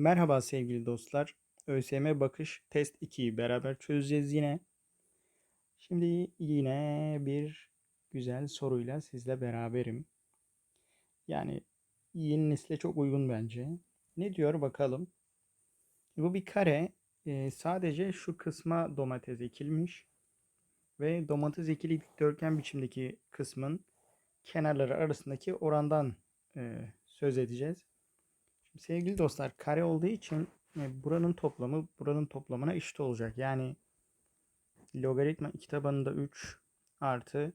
Merhaba sevgili dostlar. ÖSYM Bakış Test 2'yi beraber çözeceğiz yine. Şimdi yine bir güzel soruyla sizle beraberim. Yani yeni nesile çok uygun bence. Ne diyor bakalım. Bu bir kare. Ee, sadece şu kısma domates ekilmiş. Ve domates ekili dikdörtgen biçimdeki kısmın kenarları arasındaki orandan e, söz edeceğiz. Sevgili dostlar kare olduğu için e, buranın toplamı buranın toplamına eşit olacak. Yani logaritma 2 tabanında 3 artı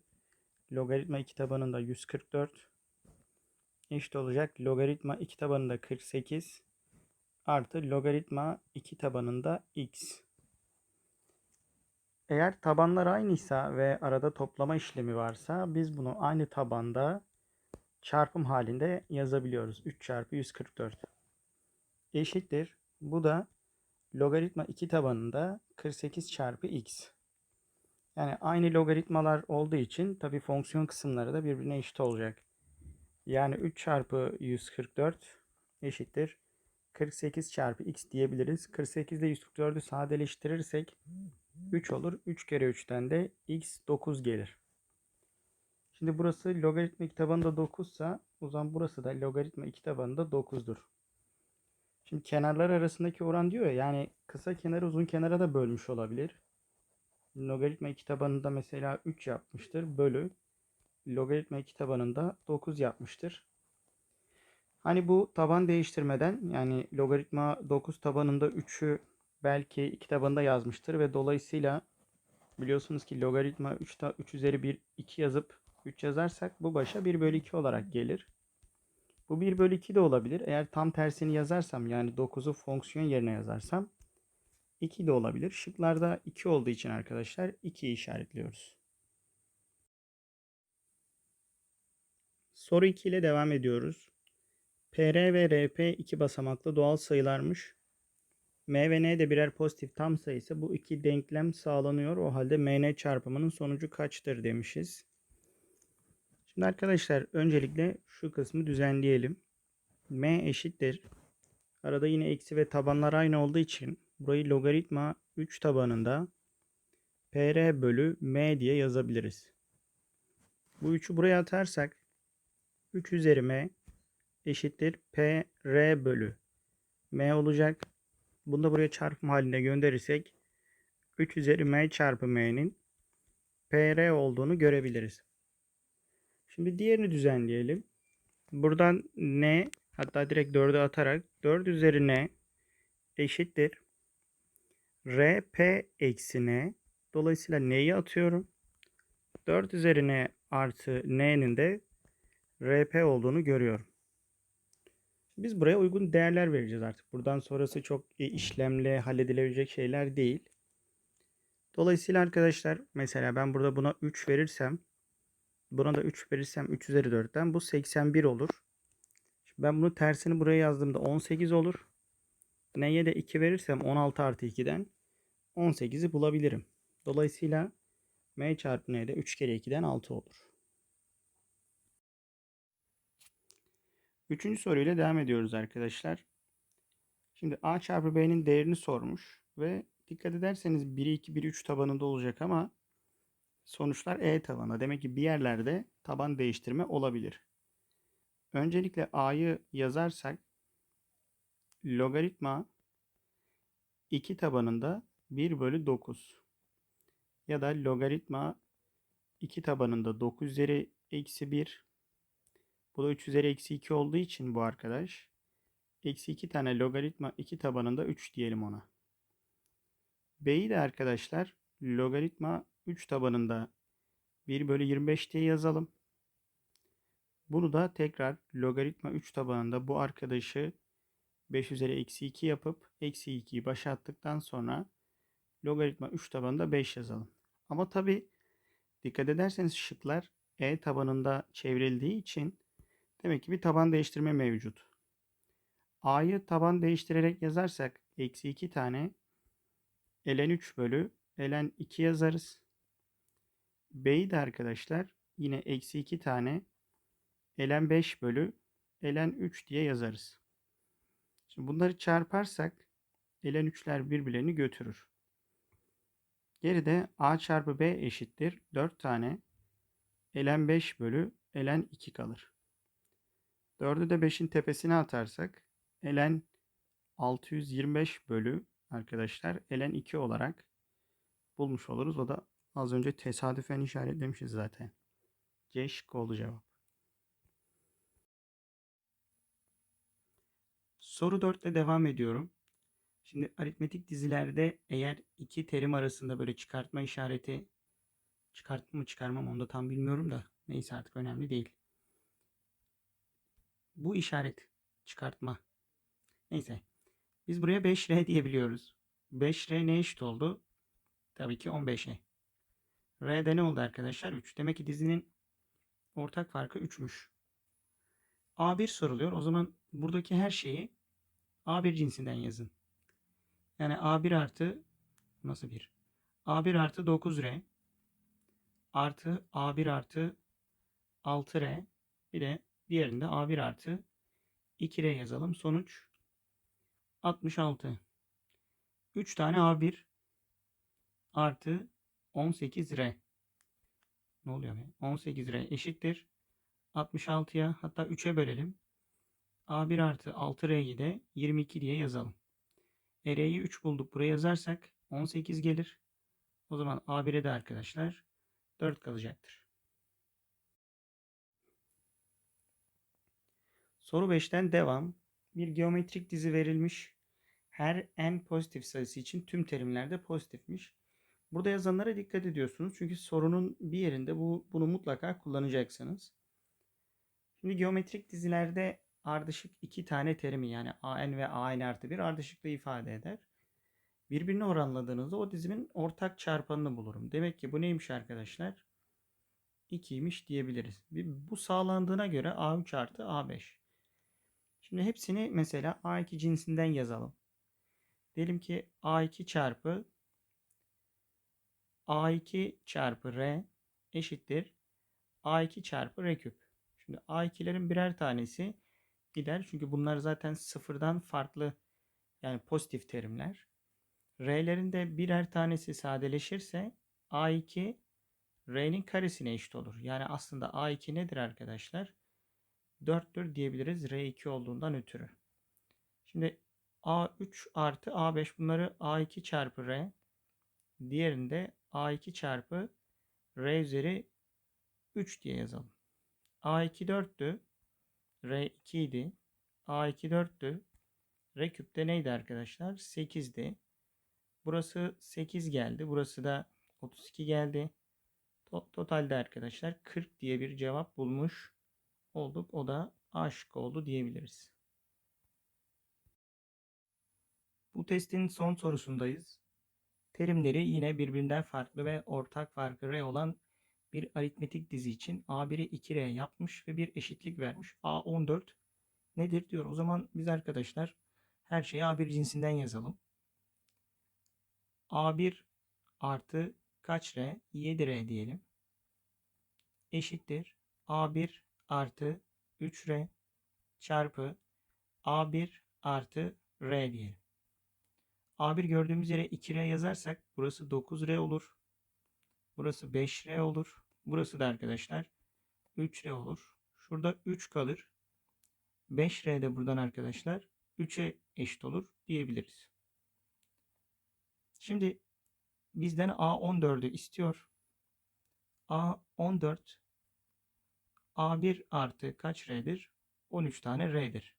logaritma 2 tabanında 144 eşit olacak. Logaritma 2 tabanında 48 artı logaritma 2 tabanında x. Eğer tabanlar aynıysa ve arada toplama işlemi varsa biz bunu aynı tabanda çarpım halinde yazabiliyoruz. 3 çarpı 144 eşittir. Bu da logaritma 2 tabanında 48 çarpı x. Yani aynı logaritmalar olduğu için tabi fonksiyon kısımları da birbirine eşit olacak. Yani 3 çarpı 144 eşittir. 48 çarpı x diyebiliriz. 48 ile 144'ü sadeleştirirsek 3 olur. 3 kere 3'ten de x 9 gelir. Şimdi burası logaritma 2 tabanında 9 ise o zaman burası da logaritma 2 tabanında 9'dur. Şimdi kenarlar arasındaki oran diyor ya yani kısa kenarı uzun kenara da bölmüş olabilir. Logaritma 2 tabanında mesela 3 yapmıştır bölü logaritma 2 tabanında 9 yapmıştır. Hani bu taban değiştirmeden yani logaritma 9 tabanında 3'ü belki 2 tabanında yazmıştır ve dolayısıyla biliyorsunuz ki logaritma 3, 3 üzeri 1 2 yazıp 3 yazarsak bu başa 1 bölü 2 olarak gelir. Bu 1 bölü 2 de olabilir. Eğer tam tersini yazarsam yani 9'u fonksiyon yerine yazarsam 2 de olabilir. Şıklarda 2 olduğu için arkadaşlar 2'yi işaretliyoruz. Soru 2 ile devam ediyoruz. PR ve RP iki basamaklı doğal sayılarmış. M ve N de birer pozitif tam sayısı. Bu iki denklem sağlanıyor. O halde MN çarpımının sonucu kaçtır demişiz. Şimdi arkadaşlar öncelikle şu kısmı düzenleyelim. M eşittir. Arada yine eksi ve tabanlar aynı olduğu için burayı logaritma 3 tabanında PR bölü M diye yazabiliriz. Bu 3'ü buraya atarsak 3 üzeri M eşittir PR bölü M olacak. Bunu da buraya çarpım halinde gönderirsek 3 üzeri M çarpı M'nin PR olduğunu görebiliriz. Şimdi diğerini düzenleyelim. Buradan n hatta direkt 4'e atarak 4 üzeri n eşittir. rp eksi n. Dolayısıyla n'yi atıyorum. 4 üzeri n artı n'nin de rp olduğunu görüyorum. Biz buraya uygun değerler vereceğiz artık. Buradan sonrası çok işlemle halledilebilecek şeyler değil. Dolayısıyla arkadaşlar mesela ben burada buna 3 verirsem Buna da 3 verirsem 3 üzeri 4'ten bu 81 olur. Şimdi ben bunu tersini buraya yazdığımda 18 olur. N'ye de 2 verirsem 16 artı 2'den 18'i bulabilirim. Dolayısıyla M çarpı N'de 3 kere 2'den 6 olur. Üçüncü soruyla devam ediyoruz arkadaşlar. Şimdi A çarpı B'nin değerini sormuş ve dikkat ederseniz 1'i 2, 1'i 3 tabanında olacak ama Sonuçlar E tabana. Demek ki bir yerlerde taban değiştirme olabilir. Öncelikle A'yı yazarsak logaritma 2 tabanında 1 bölü 9 ya da logaritma 2 tabanında 9 üzeri eksi 1 bu da 3 üzeri eksi 2 olduğu için bu arkadaş eksi 2 tane logaritma 2 tabanında 3 diyelim ona. B'yi de arkadaşlar logaritma 3 tabanında 1 bölü 25 diye yazalım. Bunu da tekrar logaritma 3 tabanında bu arkadaşı 5 üzeri eksi 2 yapıp eksi 2'yi başa attıktan sonra logaritma 3 tabanında 5 yazalım. Ama tabi dikkat ederseniz şıklar E tabanında çevrildiği için demek ki bir taban değiştirme mevcut. A'yı taban değiştirerek yazarsak eksi 2 tane ln 3 bölü ln 2 yazarız. B'yi de arkadaşlar yine eksi 2 tane ln 5 bölü ln 3 diye yazarız. Şimdi bunları çarparsak elen 3'ler birbirlerini götürür. Geride a çarpı b eşittir 4 tane elen 5 bölü elen 2 kalır. 4'ü de 5'in tepesine atarsak elen 625 bölü arkadaşlar elen 2 olarak bulmuş oluruz. O da az önce tesadüfen işaretlemişiz zaten. C şıkkı oldu cevap. Soru 4 ile devam ediyorum. Şimdi aritmetik dizilerde eğer iki terim arasında böyle çıkartma işareti çıkartma mı çıkarmam onu da tam bilmiyorum da neyse artık önemli değil. Bu işaret çıkartma. Neyse. Biz buraya 5R diyebiliyoruz. 5R ne eşit oldu? Tabii ki 15'e. R'de ne oldu arkadaşlar? 3. Demek ki dizinin ortak farkı 3'müş. A1 soruluyor. O zaman buradaki her şeyi A1 cinsinden yazın. Yani A1 artı nasıl bir? A1 artı 9R artı A1 artı 6R bir de diğerinde A1 artı 2R yazalım. Sonuç 66. 3 tane A1 artı 18R. Ne oluyor be? 18R eşittir. 66'ya hatta 3'e bölelim. A1 artı 6R'yi de 22 diye yazalım. E, R'yi 3 bulduk. Buraya yazarsak 18 gelir. O zaman A1'e de arkadaşlar 4 kalacaktır. Soru 5'ten devam. Bir geometrik dizi verilmiş. Her n pozitif sayısı için tüm terimlerde pozitifmiş. Burada yazanlara dikkat ediyorsunuz. Çünkü sorunun bir yerinde bu bunu mutlaka kullanacaksınız. Şimdi geometrik dizilerde ardışık iki tane terimi yani an ve an artı bir ardışıklığı ifade eder. Birbirine oranladığınızda o dizimin ortak çarpanını bulurum. Demek ki bu neymiş arkadaşlar? 2'ymiş diyebiliriz. Bu sağlandığına göre A3 artı A5. Şimdi hepsini mesela A2 cinsinden yazalım. Diyelim ki A2 çarpı A2 çarpı R eşittir A2 çarpı R küp. Şimdi A2'lerin birer tanesi gider. Çünkü bunlar zaten sıfırdan farklı yani pozitif terimler. R'lerin de birer tanesi sadeleşirse A2 R'nin karesine eşit olur. Yani aslında A2 nedir arkadaşlar? 4'tür diyebiliriz R2 olduğundan ötürü. Şimdi A3 artı A5 bunları A2 çarpı R. Diğerinde A2 çarpı R üzeri 3 diye yazalım. A2 4'tü. R 2 idi. A2 4'tü. R küpte neydi arkadaşlar? 8'di. Burası 8 geldi. Burası da 32 geldi. Totalde arkadaşlar 40 diye bir cevap bulmuş olduk. O da A şıkkı oldu diyebiliriz. Bu testin son sorusundayız. Terimleri yine birbirinden farklı ve ortak farkı R olan bir aritmetik dizi için A1'i 2R yapmış ve bir eşitlik vermiş. A14 nedir diyor. O zaman biz arkadaşlar her şeyi A1 cinsinden yazalım. A1 artı kaç R? 7R diyelim. Eşittir. A1 artı 3R çarpı A1 artı R diyelim. A1 gördüğümüz yere 2R yazarsak burası 9R olur. Burası 5R olur. Burası da arkadaşlar 3R olur. Şurada 3 kalır. 5R de buradan arkadaşlar 3'e eşit olur diyebiliriz. Şimdi bizden A14'ü istiyor. A14 A1 artı kaç R'dir? 13 tane R'dir.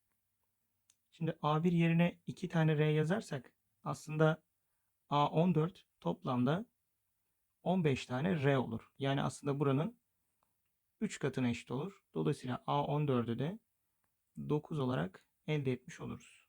Şimdi A1 yerine 2 tane R yazarsak aslında A14 toplamda 15 tane R olur. Yani aslında buranın 3 katına eşit olur. Dolayısıyla A14'ü de 9 olarak elde etmiş oluruz.